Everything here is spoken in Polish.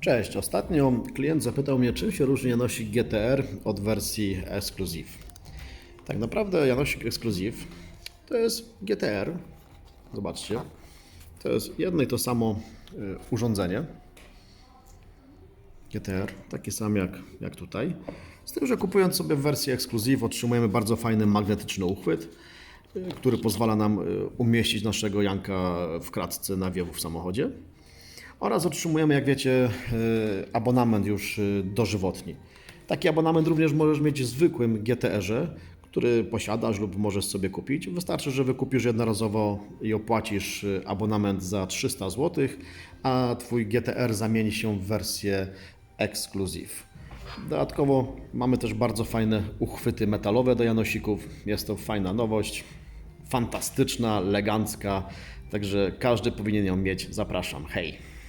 Cześć, ostatnio klient zapytał mnie, czym się różni Janosik GTR od wersji Exclusive. Tak naprawdę Janosik Exclusive to jest GTR. Zobaczcie. To jest jedno i to samo y, urządzenie. GTR, taki sam jak, jak tutaj. Z tym, że kupując sobie w wersji Exclusive otrzymujemy bardzo fajny magnetyczny uchwyt, y, który pozwala nam y, umieścić naszego Janka w kratce nawiewu w samochodzie. Oraz otrzymujemy, jak wiecie, y, abonament już y, dożywotni. Taki abonament również możesz mieć w zwykłym GTR-ze, który posiadasz lub możesz sobie kupić. Wystarczy, że wykupisz jednorazowo i opłacisz y, abonament za 300 zł, a Twój GTR zamieni się w wersję Exclusive. Dodatkowo mamy też bardzo fajne uchwyty metalowe do Janosików. Jest to fajna nowość, fantastyczna, elegancka, także każdy powinien ją mieć. Zapraszam. Hej!